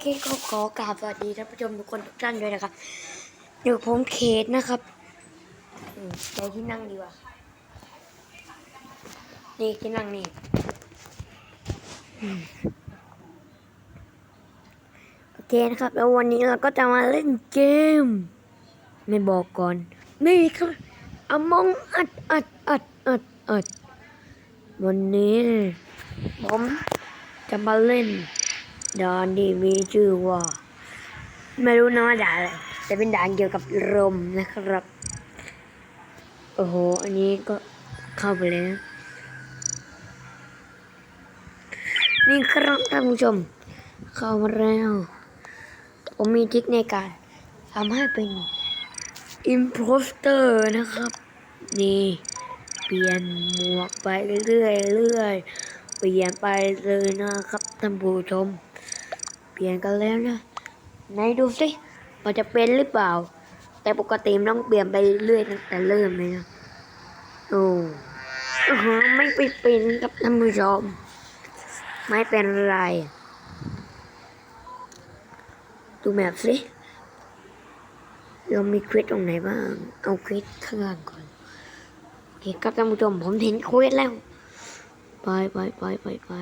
เคก็ขอกราบสวัสดีท่านผู้ชมทุกคนทุกท่านด้วยนะครับเดี๋ยวผมเคสนะครับอใจที่นั่งดีกว่า นี่ที่นั่งนี่โอเคนะครับ แล้ววันนี้เราก็จะมาเล่นเกม ไม่บอกก่อน นี่ครับอมองอัดอัดอัดอัดอัดวันนี้ ผมจะมาเล่น ด่านที่มีชื่อว่า ไม่รู้นะว่าด่านอะไรแต่เป็นด่านเกี่ยวกับลมนะครับ โอ้โห อันนี้ก็เข้าไปแล้วนี่ครับท่านผู้ชม เข้ามาแล้ว ผมมีทิคในการทำให้เป็นอิมโพสเตอร์นะครับ นี่ เปลี่ยนหมวกไปเรื่อยๆเรื่อยๆเปลี่ยนไปเลยนะครับท่านผู้ชม เปลี่ยนกันแล้วนะไหนดูสิมันจะเป็นหรือเปล่า แต่ปกติมันต้องเปลี่ยนไปเรื่อยๆตั้งแต่เริ่มเลยนะโอ้โอ้โหไม่ไปเป็นครับท่านผู้ชมไม่เป็นไร ดูแมพสิเรามีควิดตรงไหนบ้าง เอาควิดข้างล่างก่อนโอเคครับท่านผู้ชมผมเห็นควิดแล้ว ไปไปไปไปไป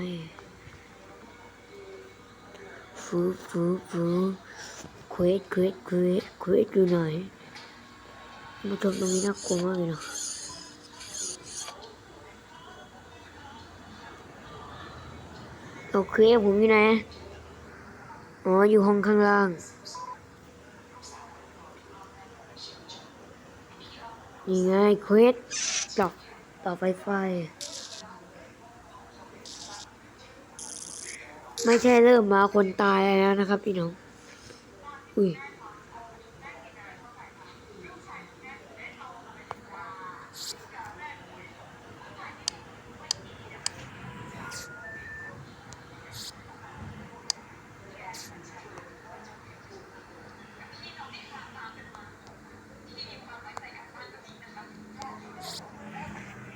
ฟูฟูฟูเควสเควสเควสเควสอยู่ไหนท่านผู้ชมตรงนี้น่ากลัวมากเลยนะโอเคผมอยู่ไหน อ๋อ อยู่ห้องข้างล่าง นี่ไงเควสต่อต่อไฟไฟ ไม่ใช่เริ่มมาคนตายแล้วนะครับพี่น้อง อุ้ย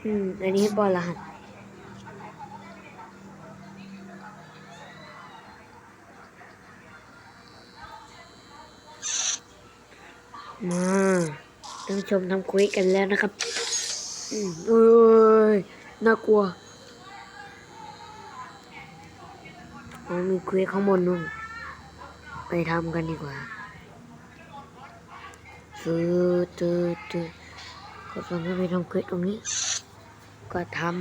อืม อันนี้บอลรหัส มาท่านผู้ชมทำคุยกันแล้วนะครับเอ้ยน่ากลัวอ๋อมีคุยข้างบนนู่นไปทำกันดีกว่าซื้อตื้อตื้อก็ต้องไปทำคุยตรงนี้ ก็ทำ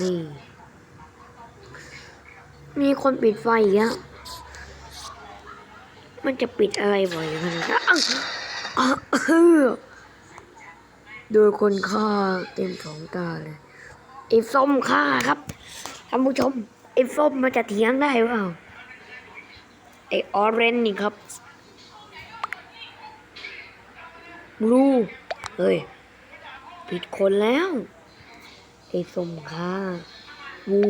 นี่ มีคนปิดไฟอีกแล้ว มันจะปิดอะไรบ่อยขนาดนั้นอ้าวอ้าวเออโดยคนฆ่าเต็มสองตาเลยไอ้ส้มฆ่าครับท่านผู้ชมไอ้ส้มมันจะเถียงได้เปล่าไอ้ออเรนนี่ครับบลูเฮ้ยผิดคนแล้วไอ้ส้มฆ่าวู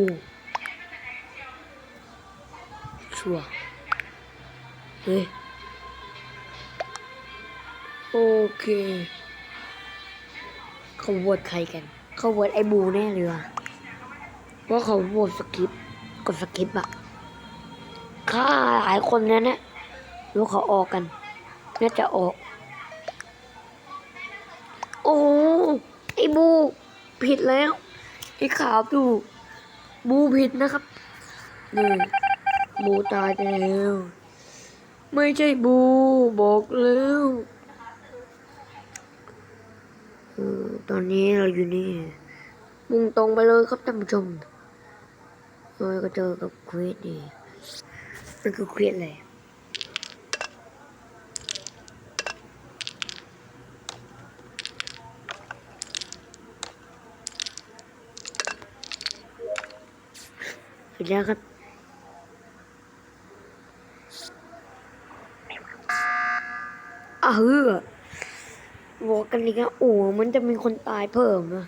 ชัวร์ เฮ้ยโอเค เขาโหวตใครกัน เขาโหวตไอ้บูแน่เลยว่ะเพราะเขาโหวตสกิปกดสกิปอะฆ่าหลายคนนั้นนะแล้วเขาออกกัน น่าจะออก โอ้ไอ้บู ผิดแล้ว ไอ้ขาวดูบูผิดนะครับนี่บูตายไปแล้ว ไม่ใช่บูบอกแล้วเออตอนนี้เราอยู่นี่มุ่งตรงไปเลยครับท่านผู้ชมเราก็เจอกับเควสนี่มันคือเควสอะไรเสร็จแล้วครับ อะ เฮือบอกกันอีกนะโอ้มันจะมีคนตายเพิ่มนะ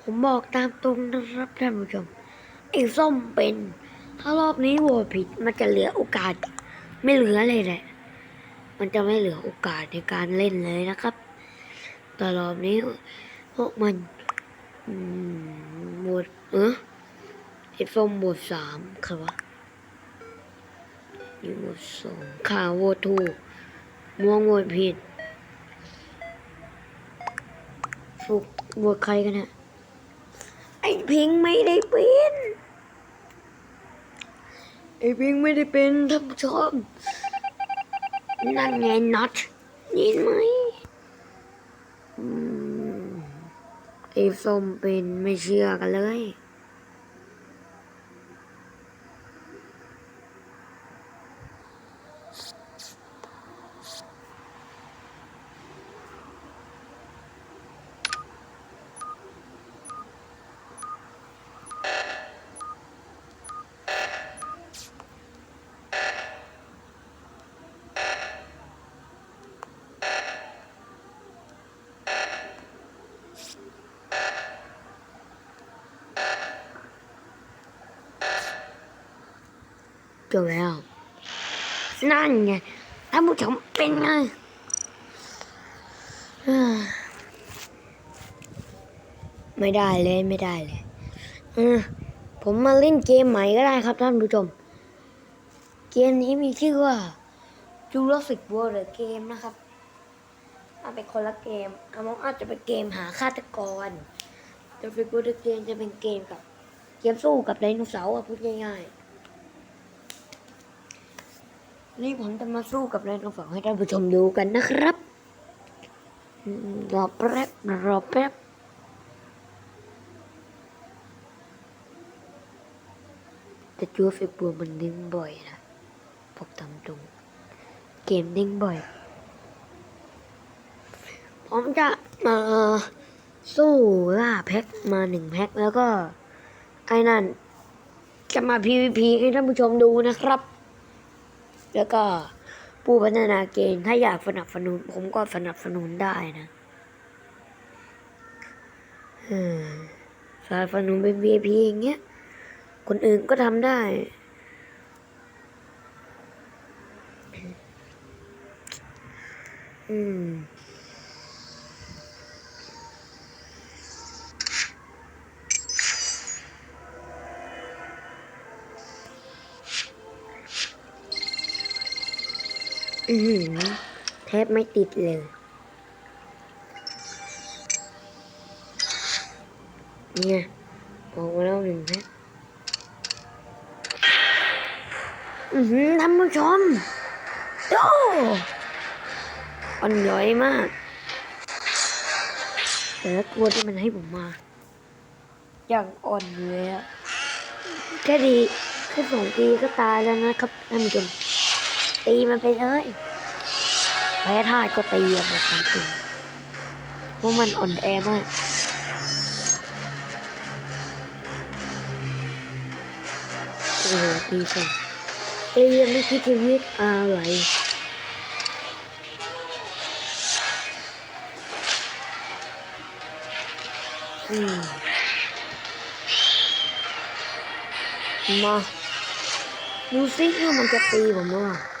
ผมบอกตามตรงนะครับท่านผู้ชมไอ้ส้มเป็น ถ้ารอบนี้โหวตผิดมันจะเหลือโอกาส ไม่เหลือเลยแหละ มันจะไม่เหลือโอกาสในการเล่นเลยนะครับ แต่รอบนี้พวกมัน อืม ดเออไอ้ส้มหมดสามค่ะวะนี่หมดสองขาวโหวตถูกม่วงโหวตผิดฟุกโหวตใครกันเนี่ยไอพิงไม่ได้เป็นไอพิงไม่ได้เป็นท่านผู้ชมนั่นไงน็อตยินไหม ไอ้ส้มเป็นไม่เชื่อกันเลย จบแล้ว นั่นไงท่านผู้ชมเป็นไงอ้อไม่ได้เลยไม่ได้เลยผมมาเล่นเกมใหม่ก็ได้ครับท่านผู้ชม เกมนี้มีชื่อว่า Jurassic World The Game นะครับอาเป็นคนละเกมอามองอาจจะเป็นเกมหาฆาตกร Jurassic World The Game จะเป็นเกมกับ เกมสู้กับไดโนเสาร์อะพูดง่ายๆ นี่ผมจะมาสู้กับไดโนเสาร์ให้ท่านผู้ชมดูกันนะครับรอแป๊บรอแป๊บแต่จูฟิบัวมันเด้งบ่อยนะบตามตรง เกมเด้งบ่อย ผมจะมาสู้ล่าแพ็คมาหนึ่งแพ็คแล้วก็ ไอ้นั่น จะมา PVP ให้ท่านผู้ชมดูนะครับ แล้วก็ผู้พัฒนาเกมถ้าอยากสนับสนุน ผมก็สนับสนุนได้นะสนับสนุนเป็น VIP อย่างเงี้ย คนอื่นก็ทำได้ อืม อือหือแทบไม่ติดเลยเนี่ยออกมาแล้วหนึ่งแพ็คอือหือท่านผู้ชมโอ้อ่อนย้อยมาก แต่ละตัวที่มันให้ผมมา อย่างอ่อนเลยอะแค่ดี แค่สองทีก็ตายแล้วนะครับท่านผู้ชม ตีมันไปเลยแพ้ท่าตุก็ตีอะบอกความจริงเพราะมันอ่อนแอมากโอ้โหตีส่งเอเลีไม่คิดชีวิตอะไรอืมมาดูซิว่ามันจะตีผมหรือเปล่า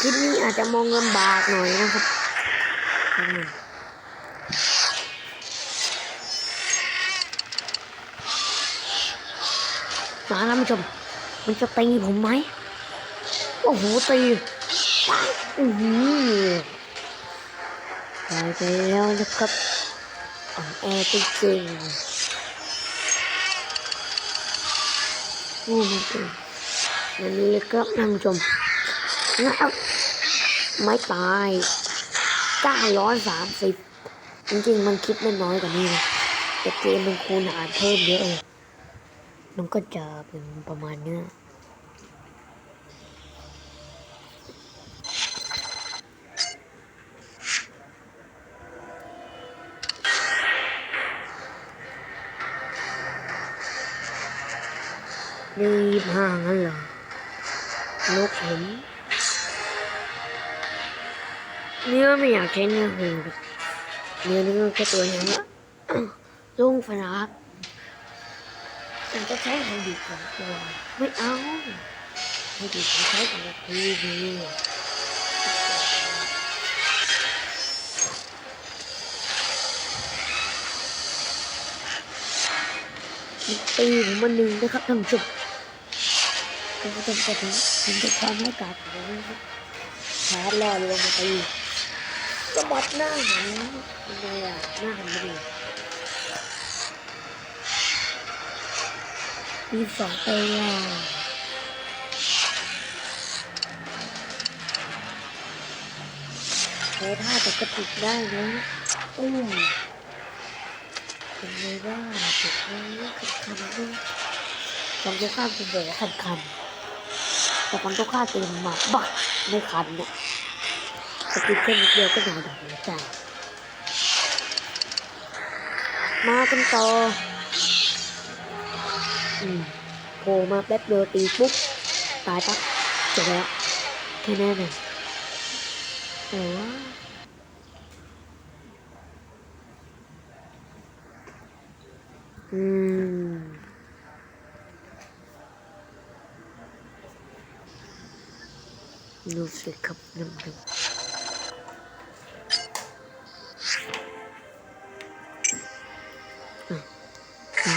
คลิปนี้อาจจะมองลำบากหน่อยนะครับมาท่านผู้ชม มันจะตีผมไหมโอ้โหตีอือหือตายไปแล้วนะครับอ่อนแอจริงๆโอ้มันเป็นวันนี้ครับท่านผู้ชมนะครับ ไม่ตาย930จริงๆ มันคิดไม่น้อยกว่านี้นะแต่เกมมันคูณหารเพิ่มเยอะเลยมันก็จะเป็นประมาณเนี้ยนี่ยี่างั้นเหรอนกผมเเนื้ก็ไม่อยากใช่เนื้อหูแบบเนื้อนี่ก็แค่ตัวอย่างละลงฝันครับฉันจะใช้ไฮบิดสองตัวไม่เอาไฮบิดฉันใช้สำหรับทีวีตีผมมันหนึ่งนะครับท่านผู้ชมท่านผู้ชมจะถึงผมจะทำให้กาดผมชารล่อลงมาตี สะบัดหน้าหันยังไงอะหน้าหันมาดิมีสองไปอะใช้ท่าปกติกได้นะอุ้มเป็นไงบ้างจ็บไหมคันคันด้วยฝั่งตรงข้ามคุณบอกว่าคันคันแต่ฝั่งตรงข้ามเต็มมาบักไม่คันเนี่ย สกิดแค่นิดเดียวก็หนาวดับหัวใจมากันต่ออืมโผล่มาแป๊บเดียวตีปุ๊บตายปั๊บจบแล้วแค่นั้นเองโอ้อืมดูสิครับน้ำดูอะ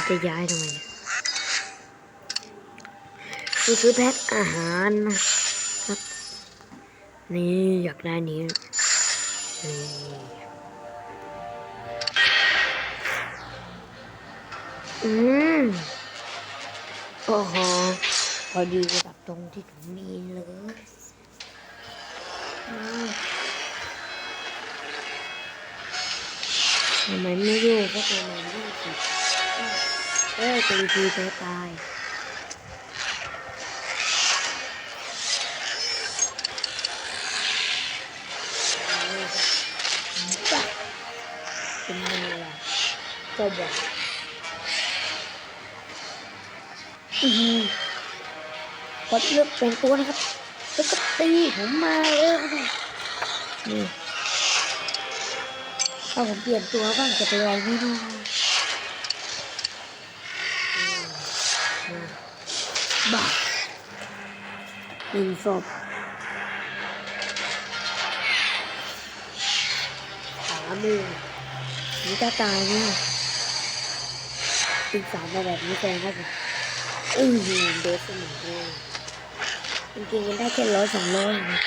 จะย้ายทำไมเนี่ยนี่คือแพ็คอาหารนะครับ นี่อยากได้นี้นี่อืมโอ้โหพอดีกับตรงที่ผมมีเลยทำไมไม่โยกก็ทำไมไม่โยกสิ เอ้ยตีทีไปตายจ้ะเป็นไงล่ะก็บอกอือหือกดเลือกเป็นตัวนะครับแล้วก็ตีผมมาเลยครับนี่ถ้าผมเปลี่ยนตัวบ้างจะเป็นอะไรไม่รู้อืมมา บ้าหนึ่งศพสามหมือนี่จะตายเนี่ยอีกสามมาแบบนี้แซงครับผมอือหือเดสหนึ่งเลยจริงๆมันได้แค่ร้อยสองร้อยนะ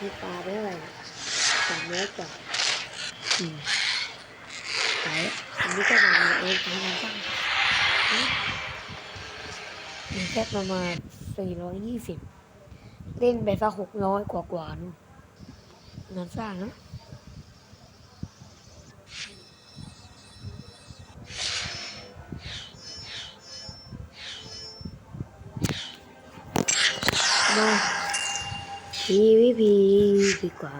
มีปลาไปเท่าไหร่สามร้อยกว่าอืมไปอันนี้ก็มาเองทำงานสร้าง มีแค่ประมาณสี่ร้อยยี่สิบเล่นไปสักหกร้อยกว่ากว่านู่นงานสร้างนะมาพีวิพีดีกว่า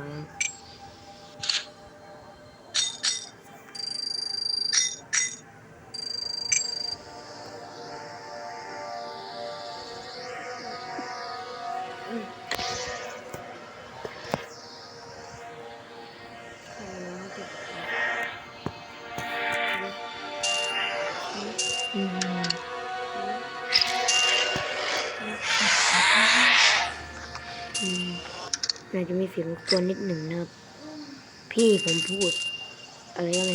เสียงรบกวนนิดหนึ่งนะครับ พี่ผมพูด อะไรอะไร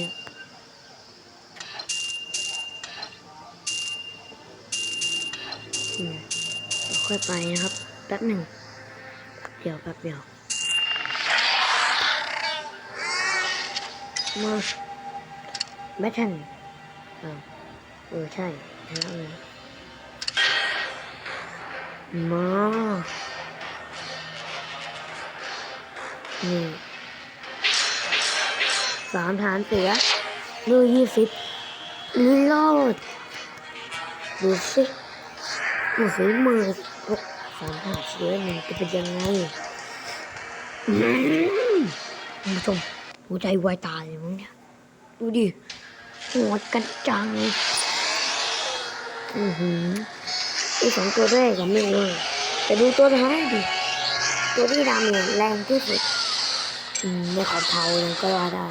ค่อยไปนะครับ แป๊บหนึ่งเดี๋ยวแป๊บเดียวมาแบทเทิลอ่าเออใช่ชนะเลยมา นี่สามฐานเสือดูยี่สิบลิโลดดูสิดูฝีมือพวกสามฐานเสือมันจะเป็นยังไงคุณผู้ชมหัวใจวายตายเลยมั้งเนี่ยดูดิโหดกันจังอือหือไอสองตัวแรกก็ไม่เองแต่ดูตัวท้ายดิตัวที่ดำเนี่ยแรงที่สุด อืมในขอเทาเลยก็ว่าได้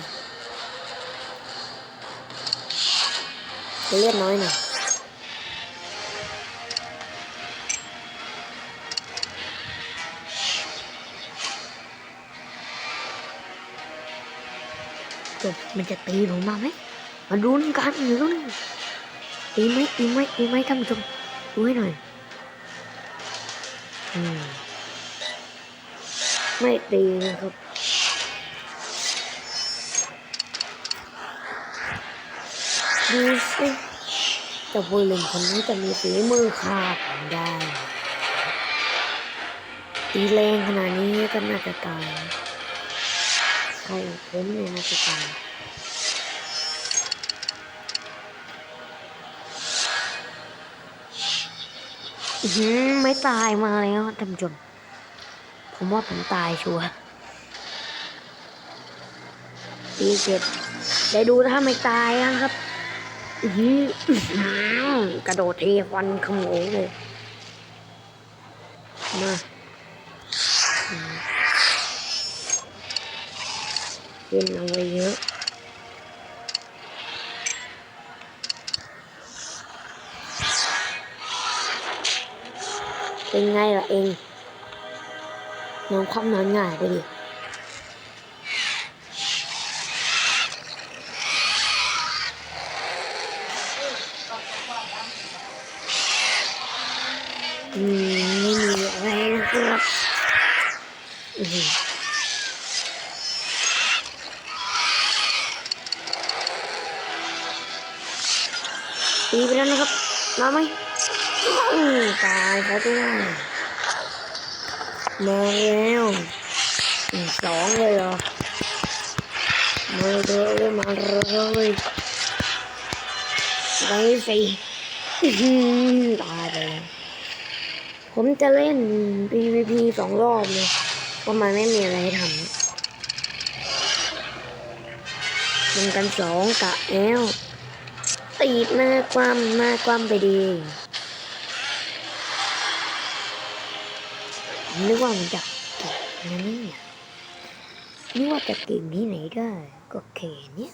เลือดน้อยหน่อยจบมันจะตีผมมาไหมมาลุ้นกันลุ้นตีไหมตีไหมตีไหมท่านผู้ชมดูให้หน่อยอืมไม่ตีนะครับ ดูสิเจ้าบุญหลิงคนนี้จะมีฝีมือขาดได้ตีแรงขนาดนี้ก็น่าจะตายใครผมเนี่ยน่าจะตายอือหือไม่ตายมาแล้วท่านผู้ชมผมว่าผมตายชัวร์ตีเสร็จได้ดูถ้าไม่ตายนะครับ อื้อกระโดดเทฟันขโมงเลยมาอืมกินเอาไว้เยอะเป็นไงล่ะเองนอนความนอนง่ายไปดิ ตายเขาด้วยมาแล้วอืมสองเลยเหรอมาเลยมาเลยไปสิอื้อหือตายไปแล้วผมจะเล่น PVP สองรอบเลยเพราะมันไม่มีอะไรให้ทำมันกันสองกะแล้วตีดหน้าความหน้าความไปดี นึกว่ามันจะเก่งนะเนี่ยนึกว่าจะเก่งที่ไหนได้ ก็แค่เนี้ย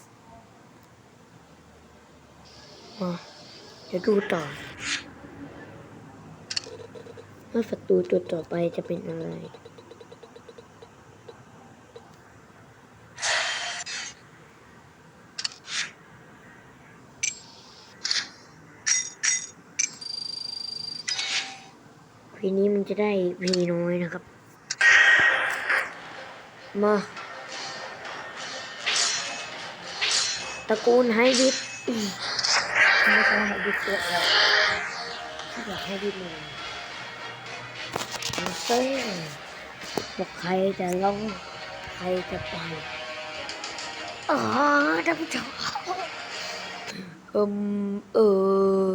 มาเดี๋ยวดูต่อว่าศัตรูตัวต่อไปจะเป็นอะไร พีนี้มันจะได้พีน้อยนะครับ มาตระกูลไฮบิดไม่ใช่ไฮบิดตัวอะไรถ้าอยากไฮบิดเลยไม่บอกใครจะลงใครจะไปอ๋อท่านผู้ชมเอิมเออ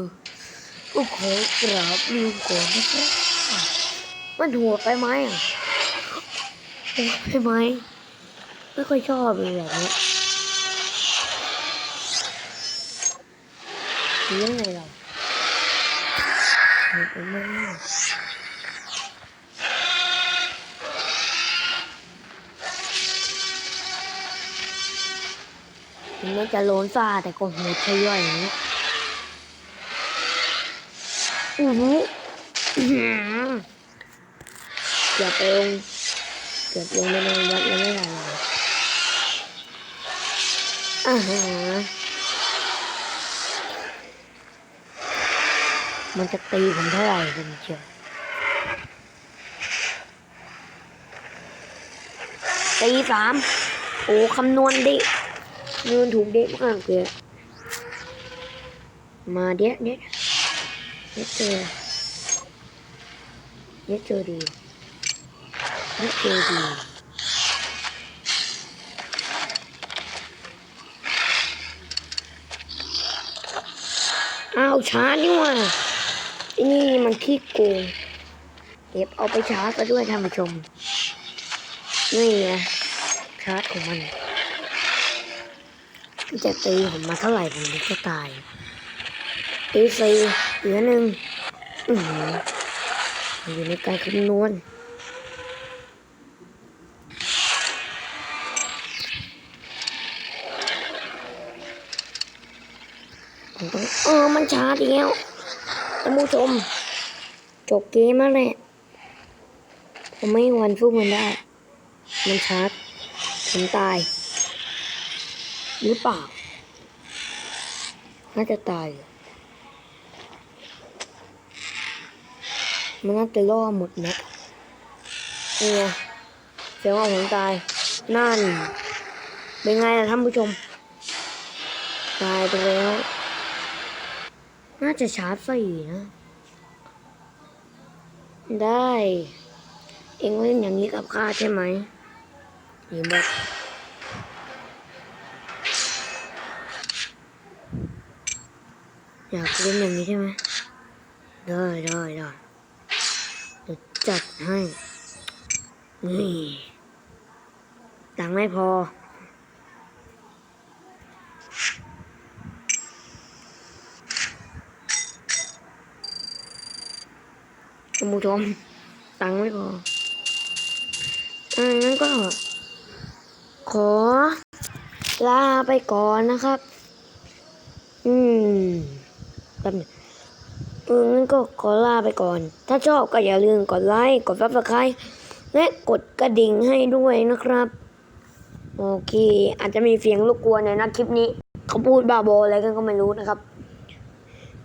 ขอกราบลืมก่อนนะครับ มันหัวไปไหมอะหัวไปไหมไม่ค่อยชอบเลยแบบนี้เลี้ยงไงเราหัวไปไหมถึงแม้จะโลนซ่าแต่ก็หดใช่ย่อยอย่างนี้อือหืออื้อหือ เกือบไปลงเกือบลงในนอนวัดแล้วไม่ได้เลยอ่าฮะมันจะตีผมเท่าไหร่กันเชียวตีสามโอ้คำนวณดิเงินถูกเด็กมากเลยมาเดี๋ยวเดี๋ยเดี๋ยวเจอ เยวเจอดีเยสเจอดีอ้าวช้านี่ว่าไอ้นี่มันขี้โกงเก็บเอาไปชาร์จซะด้วยท่านผู้ชม นี่ไงชาร์จของมันจะตีผมมาเท่าไหร่ผมก็ตายตีสี่เหลือหนึ่งอือ อยู่ในการคำนวณเออ มันช้าเดียวท่านผู้ชม จบเกมแล้วแหละผมไม่วันสู้มันได้ มันช้าผมตาย หรือเปล่า น่าจะตาย มันน่าจะล่อหมดนะนี่ไงเสียงว่าผมตาย นั่น เป็นไงล่ะท่านผู้ชม ตายไปแล้ว น่าจะชาร์จไฟนะ ได้ เองเล่นอย่างนี้กับข้าใช่ไหมนี่บอกอยากเล่นอย่างนี้ใช่ไหมได้ได้ได้เดี๋ยว จัดให้นี่ตังค์ไม่พอท่านผู้ชมตังค์ไม่พออ่างั้นก็ ขอ ลาไปก่อนนะครับ อืมแป๊บนึง งั้นก็ขอลาไปก่อน ถ้าชอบก็อย่าลืมกดไลค์ กดซับสไครต์และกดกระดิ่งให้ด้วยนะครับ โอเค อาจจะมีเสียงรบกวนในอยนะคลิปนี้ เขาพูดบ้าบออะไรกันก็ไม่รู้นะครับ